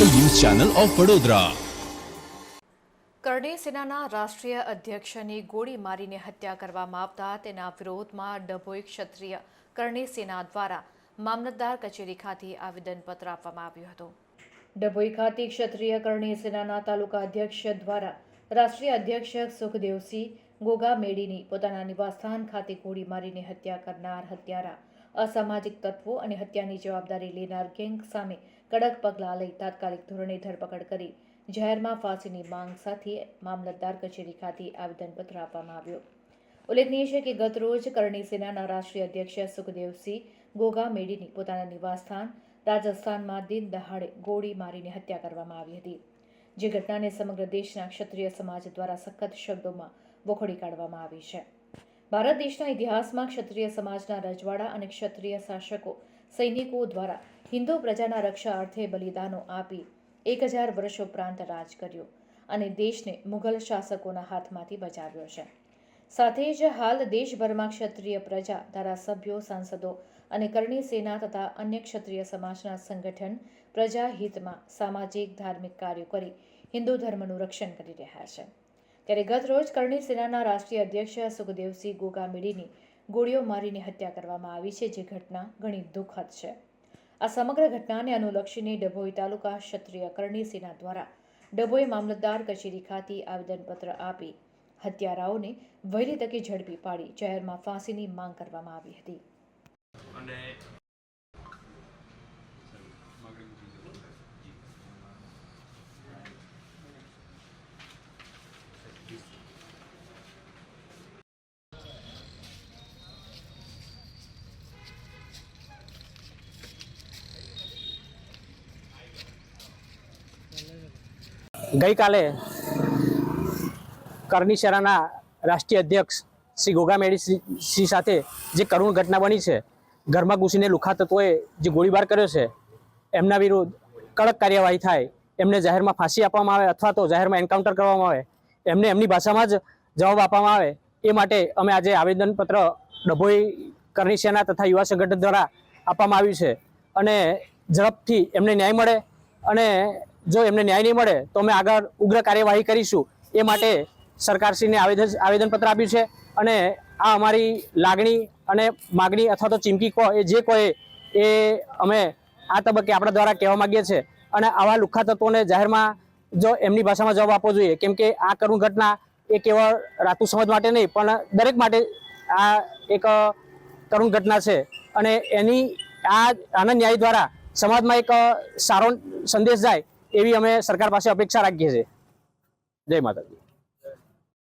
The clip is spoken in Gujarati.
Channel of Vadodara. કરણી સેનાના રાષ્ટ્રીય અધ્યક્ષની ગોળી મારીને હત્યા કરવામાં આવતા તેના વિરોધમાં ડભોઈ ક્ષત્રિય કરણી સેના દ્વારા મામલતદાર કચેરી ખાતે આવેદનપત્ર આપવામાં આવ્યું હતું. ડભોઈ ખાતે ક્ષત્રિય કરણી સેનાના તાલુકા અધ્યક્ષ દ્વારા રાષ્ટ્રીય અધ્યક્ષ સુખદેવસિંહ ગોગા મેડીની પોતાના નિવાસસ્થાન ખાતે ગોળી મારીને હત્યા કરનાર હત્યારા અસામાજિક તત્વો અને હત્યાની જવાબદારી લેનાર ગેંગ સામે કડક પગલાં લઈ તાત્કાલિક ધોરણે ધરપકડ કરી જાહેરમાં ફાંસીની માંગ સાથે મામલતદાર કચેરી ખાતે આવેદનપત્ર આપવામાં આવ્યું. ઉલ્લેખનીય છે કે ગતરોજ કરણી સેનાના રાષ્ટ્રીય અધ્યક્ષ સુખદેવસિંહ ગોગા મેડીની પોતાના નિવાસસ્થાન રાજસ્થાનમાં દિન દહાડે ગોળી મારીને હત્યા કરવામાં આવી હતી. જે ઘટનાને સમગ્ર દેશના ક્ષત્રિય સમાજ દ્વારા સખત શબ્દોમાં વખોડી કાઢવામાં આવી છે. ભારત દેશના ઇતિહાસમાં ક્ષત્રિય સમાજના રજવાડા અને ક્ષત્રિય શાસકો, સૈનિકો દ્વારા હિન્દુ પ્રજાના રક્ષા અર્થે બલિદાનો આપી એક હજાર વર્ષ ઉપરાંત રાજ કર્યું અને દેશને મુઘલ શાસકોના હાથમાંથી બચાવ્યો છે. સાથે જ હાલ દેશભરમાં ક્ષત્રિય પ્રજા, ધારાસભ્યો, સાંસદો અને કરણી સેના તથા અન્ય ક્ષત્રિય સમાજના સંગઠન પ્રજા હિતમાં સામાજિક, ધાર્મિક કાર્યો કરી હિન્દુ ધર્મનું રક્ષણ કરી રહ્યા છે. ત્યારે ગત રોજ કરણી સેનાના રાષ્ટ્રીય અધ્યક્ષ સુખદેવસિંહ ગોગામેડીની ગોળીઓ મારીને હત્યા કરવામાં આવી છે, જે ઘટના ઘણી દુઃખદ છે. આ સમગ્ર ઘટનાને અનુલક્ષીને ડભોઈ તાલુકા ક્ષત્રિય કરણી સેના દ્વારા ડભોઈ મામલતદાર કચેરી ખાતે આવેદનપત્ર આપી હત્યારાઓને વહેલી તકે ઝડપી પાડી જાહેરમાં ફાંસીની માંગ કરવામાં આવી હતી. અને ગઈકાલે કરણી સેનાના રાષ્ટ્રીય અધ્યક્ષ શ્રી ગોગામેડી સિંહ સાથે જે કરુણ ઘટના બની છે, ઘરમાં ઘૂસીને લુખા તત્વોએ જે ગોળીબાર કર્યો છે, એમના વિરુદ્ધ કડક કાર્યવાહી થાય, એમને જાહેરમાં ફાંસી આપવામાં આવે અથવા તો જાહેરમાં એન્કાઉન્ટર કરવામાં આવે, એમને એમની ભાષામાં જ જવાબ આપવામાં આવે, એ માટે અમે આજે આવેદનપત્ર ડભોઈ કરણી સેના તથા યુવા સંગઠન દ્વારા આપવામાં આવ્યું છે. અને ઝડપથી એમને ન્યાય મળે અને જો એમને ન્યાય નહીં મળે, તો અમે આગળ ઉગ્ર કાર્યવાહી કરીશું. એ માટે સરકારશ્રીને આવેદન આવેદનપત્ર આપ્યું છે અને આ અમારી લાગણી અને માગણી અથવા તો ચીમકી કહો એ જે કહે એ અમે આ તબક્કે આપણા દ્વારા કહેવા માંગીએ છીએ. અને આવા લુખ્ખા તત્વોને જાહેરમાં જો એમની ભાષામાં જવાબ આપવો જોઈએ, કેમ કે આ કરુણ ઘટના એ કેવળ રાતુ સમાજ માટે નહીં, પણ દરેક માટે આ એક કરુણ ઘટના છે. અને એની આ, આના ન્યાય દ્વારા સમાજમાં એક સારો સંદેશ જાય એવી અમે સરકાર પાસે અપેક્ષા રાખીએ છીએ. જય માતાજી.